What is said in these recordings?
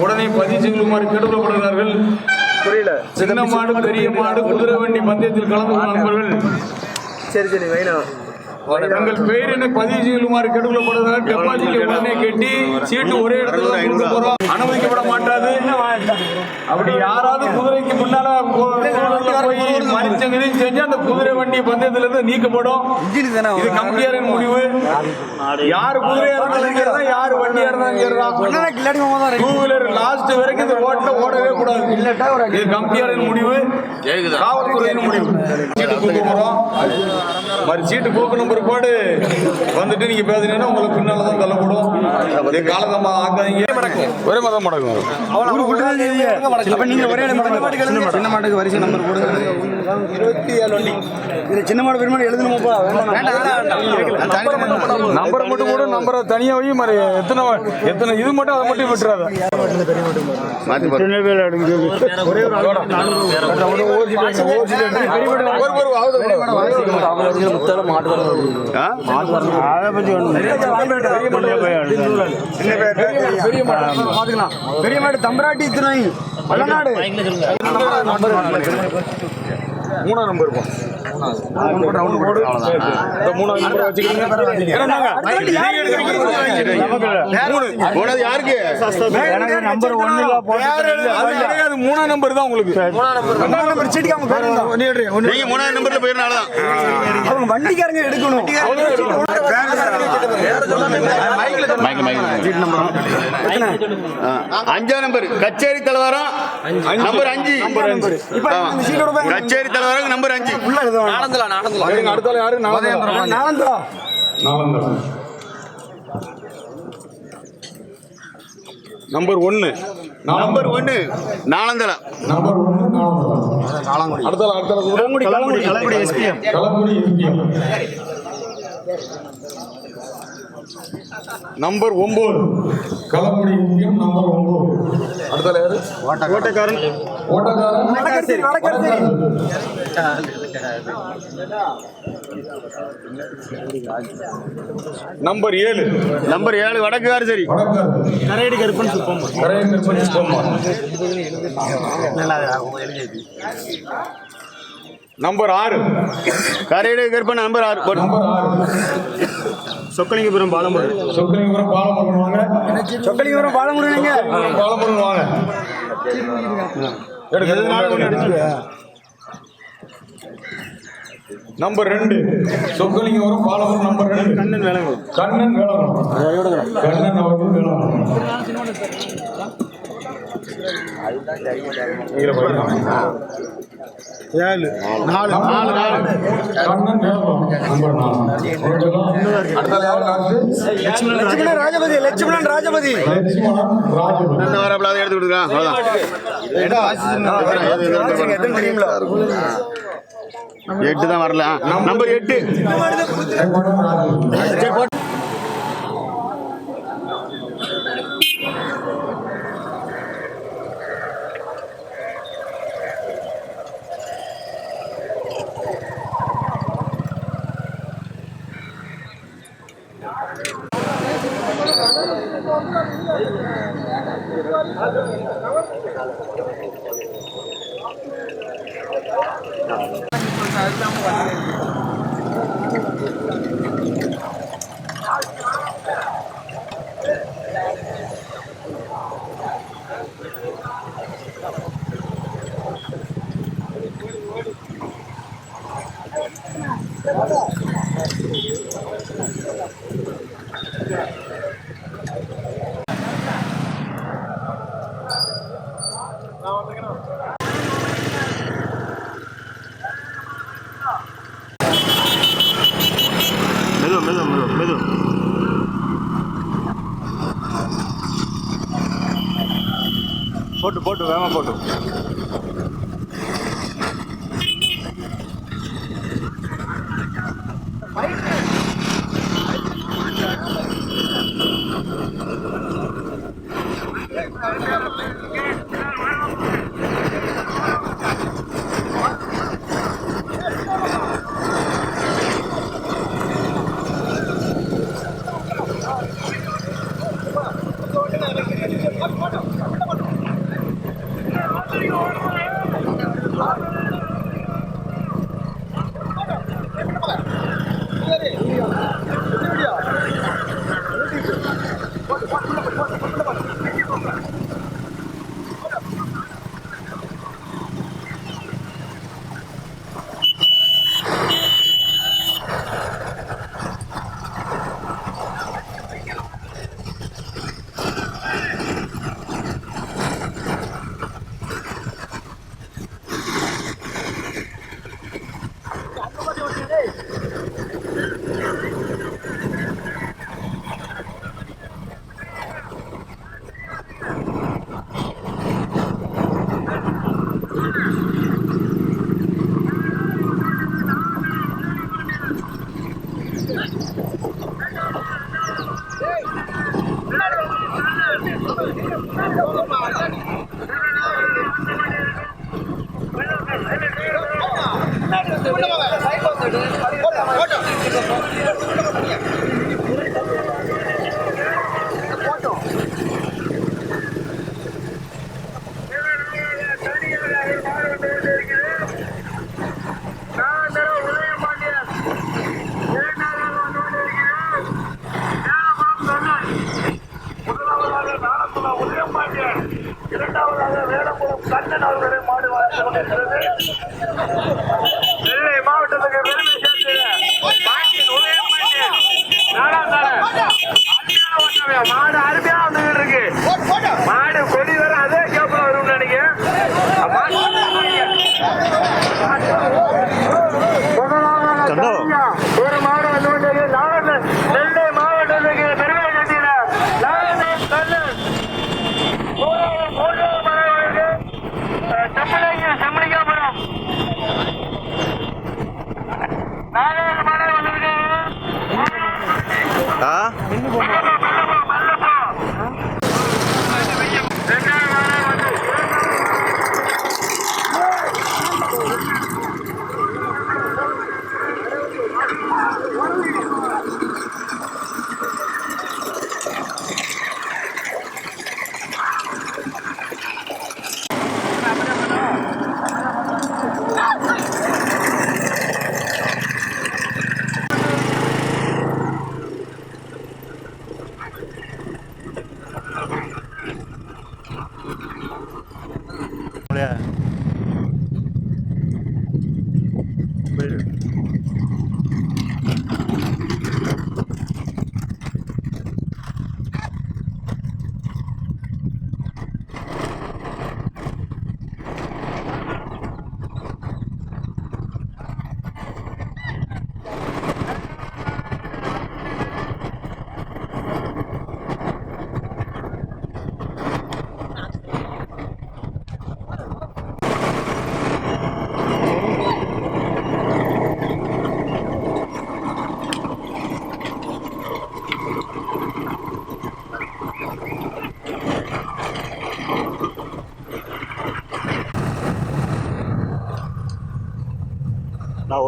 உடனே பதிவு செய்யுமாறு கேட்டுக்கொள்ளப்படுகிறார்கள் புரியல. சின்ன மாடு பெரிய மாடு குதிரை வண்டி பந்தயத்தில் கலந்து நண்பர்கள் சரி சரி வைனா தங்கள் பெயரினை பதிவு செய்யுமாறு கேட்டுக்கொள்ளப்படுகிறார் டெபாசிட் உடனே கட்டி சீட்டு ஒரே இடத்துல தான் கொடுக்க போறோம். அனுமதிக்கப்பட மாட்டாது. அப்படி யாராவது குதிரைக்கு முன்னால போய் மறிச்சங்கதி செஞ்சு அந்த குதிரை வண்டி பந்தயத்துல இருந்து நீக்கப்படும் இது கம்பியாரின் முடிவு. யார் குதிரையா இருந்தாலும் யார் வண்டியா இருந்தாலும் டூ வீலர் லாஸ்ட் வரைக்கும் இந்த ரோட்ல ஓடவே கூடாது. இது கம்பியாரின் முடிவு. காவல்துறையின் முடிவு. சீட்டு கொடுக்க போறோம். மாதிரி சீட்டு கொடுக்கணும் பிற்பாடு வந்துட்டு நீங்க பேசுனீங்கன்னா உங்களுக்கு பின்னால தான் தள்ளப்படும் காலதமா ஆக்காதீங்க ஒரே மதம் மடங்கும் அப்ப நீங்க ஒரே சின்ன மாட்டுக்கு வரிசை நம்பர் போடுங்க இருபத்தி ஏழு வண்டி இது சின்ன மாடு பெருமாடு எழுதணுமாப்பா நம்பரை மட்டும் கூட நம்பரை தனியா வை மாதிரி எத்தனை எத்தனை இது மட்டும் அதை மட்டும் விட்டுறாத பெரிய மாடு தம்பராட்டி துணை வல்லநாடு மூணாம் நம்பர் இருக்கும் யாருக்கு நம்பர் ஒன்னு அது கிடையாது மூணாம் நம்பர் தான் உங்களுக்கு நம்பர் சீட்டிக்காம போயிருந்தோம் நீங்க மூணாவது நம்பர்ல போயிருந்தாலும் அவங்க வண்டிக்காரங்க எடுக்கணும் அஞ்சாம் நம்பர் கச்சேரி தலைவரம் நம்பர் அஞ்சு கச்சேரி தலைவரம் நம்பர் அஞ்சு அடுத்தால யாரு? நாலாவது நாலந்தா நம்பர் ஒன்னு. நம்பர் ஒன்னு. நாலந்தளம் நம்பர் ஒன்னு அடுத்தால அடுத்தால கூட Kalangudi Kalangudi SPM Kalakkudi SPM number ஒன்பது களக்குடி எஸ்பிஎம் நம்பர் ஒன்பது அடுத்தால யாரு ஓட்டக்காரன். ஓட்டக்காரன். நம்பர் ஏழு. நம்பர் ஏழு வடக்கு சரி. வடக்காரன் கரையடி கருப்பன் சுப்பம் கரையன் திருப்பதி சுப்பம்மா. நம்பர் ஆறு. கரையடி கருப்பன் நம்பர் ஆறு. நம்பர் ஆறு. சொக்கலிங்கபுரம் பாலமுருகன். சொக்கலிங்கபுரம் பாலமுருகன் வாங்க. சொக்கலிங்கபுரம் பாலமுருகனுங்க பாலமுருகன் வாங்க. நம்பர் ரெண்டு. சொக்கலிங்கபுரம் பாலமுருகன் நம்பர் ரெண்டு. கண்ணன் வேளங்குளம் கண்ணன் வேளங்குளம் கண்ணன் அவர்கள் படிக்கலாம். ஏழு. நாலு. நாலு நாலு. லட்சுமணன் ராஜபதி லட்சுமணன் ராஜபதி. லட்சுமணன் ராஜபதி. ரெண்டு வாரம் எடுத்து தெரியுங்களா எட்டு தான் வரல. நம்பர் எட்டு. லட்சுமணன் Okay.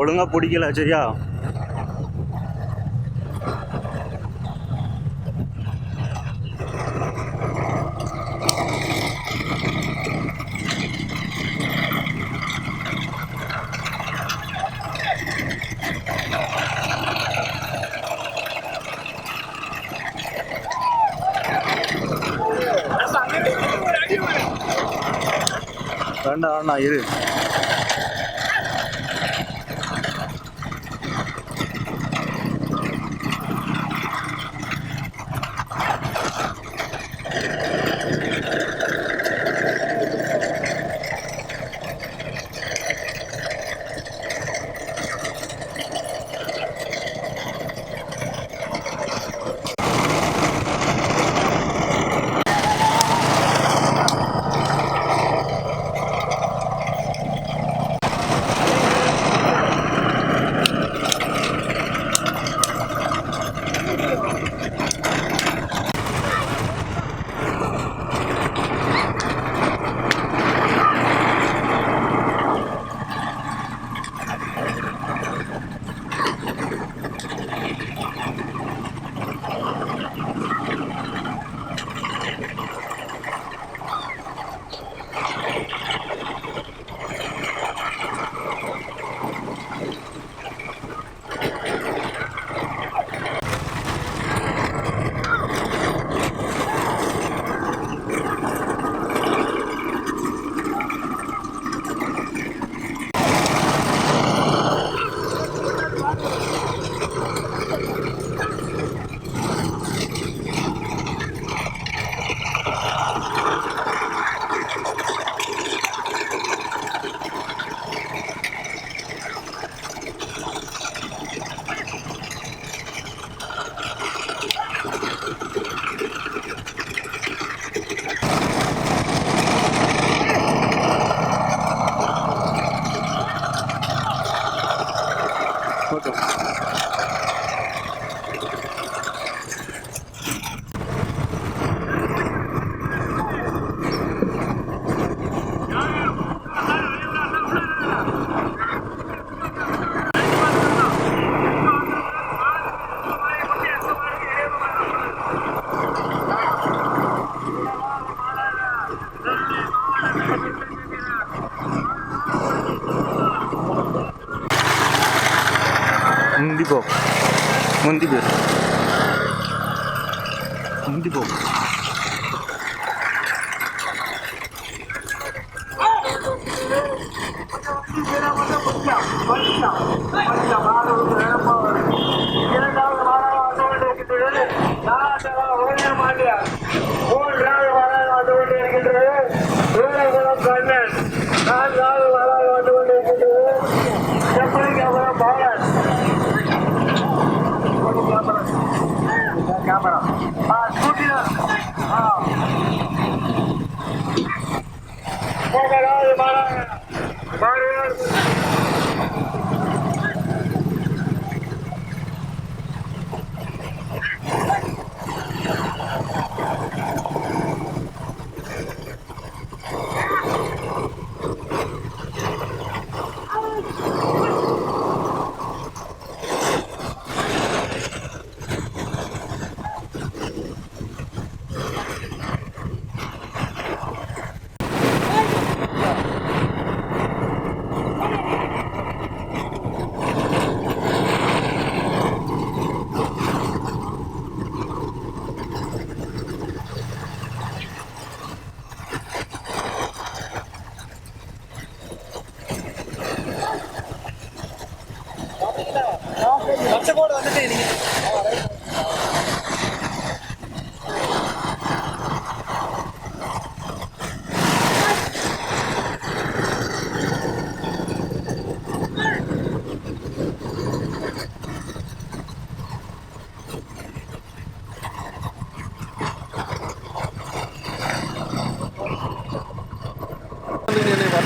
ஒழுங்காக ஒழுங்கா பிடிக்கல சரியா? வேண்டாம் வேண்டாம் இரு.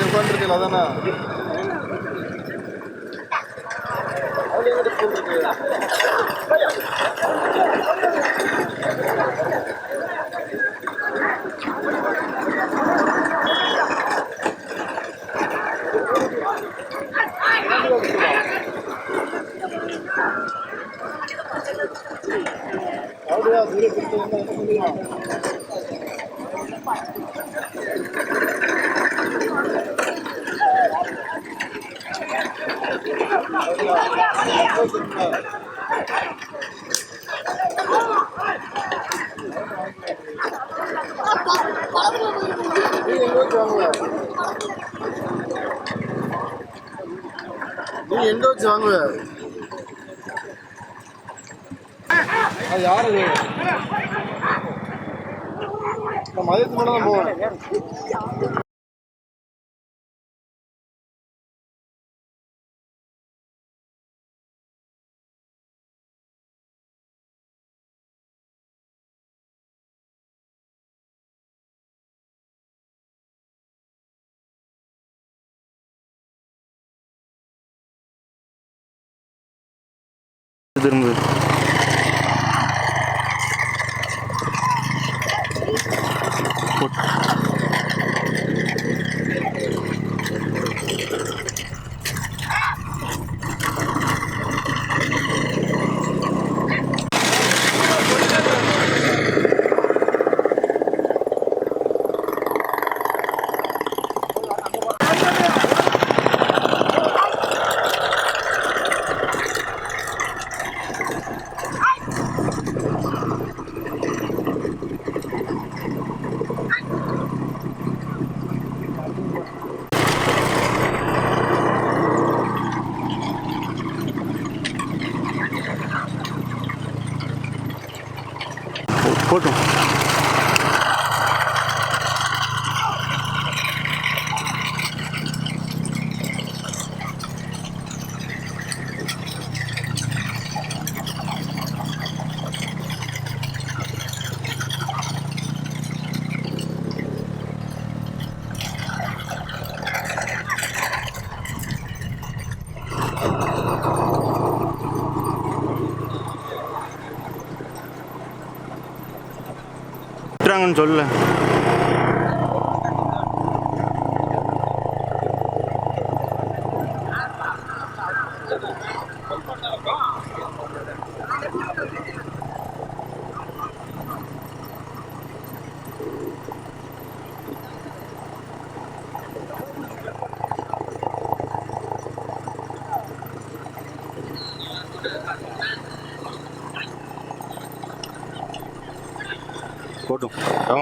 உட்காந்துருக்கீங்களா அதானே அப்படியா தூரம் கொடுத்து என்ன என்ன பண்ணுவீங்க நீ எங்க வச்சு வாங்குவ? அது யாரு? மதியத்துக்கு மேல தான் போவேன். Kırmızı. போட்டும். விட்டுறாங்கன்னு சொல்ல.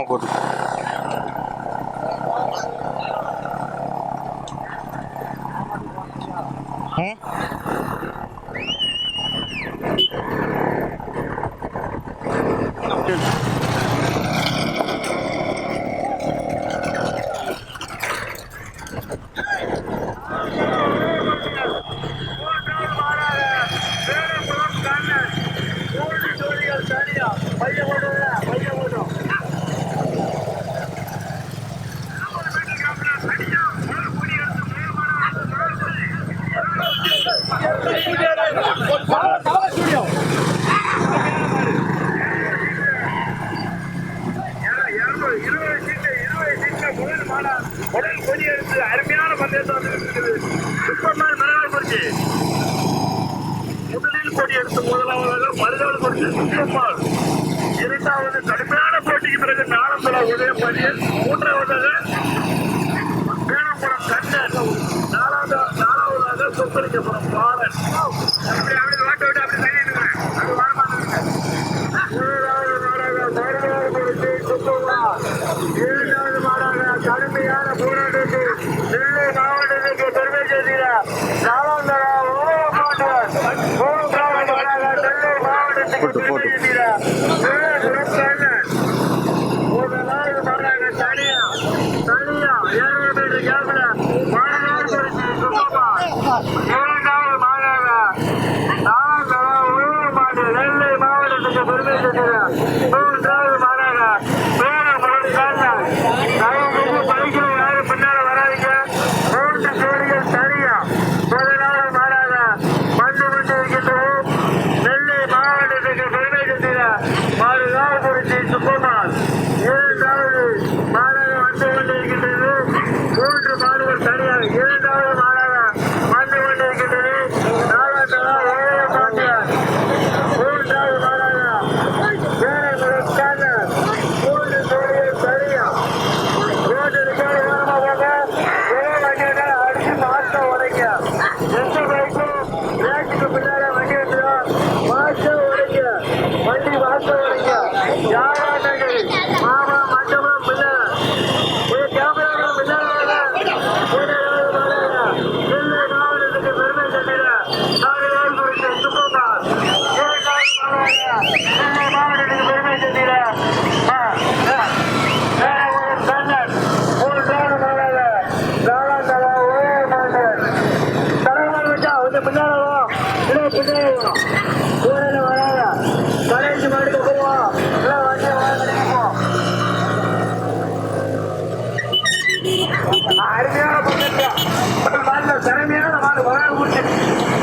por நாளத்துல உதயம் பண்ணி மூன்றாவதாக பேரம்புரம் கண்ணன் நாலாவது நாலாவதாக சொத்தளிக்கப்புறம் பாலன். அப்படி அப்படி வாட்ட விட்டு ছেলেরা তোমরা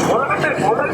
உலகத்தில் முதல்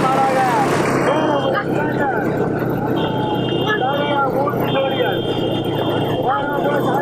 Oh, my God.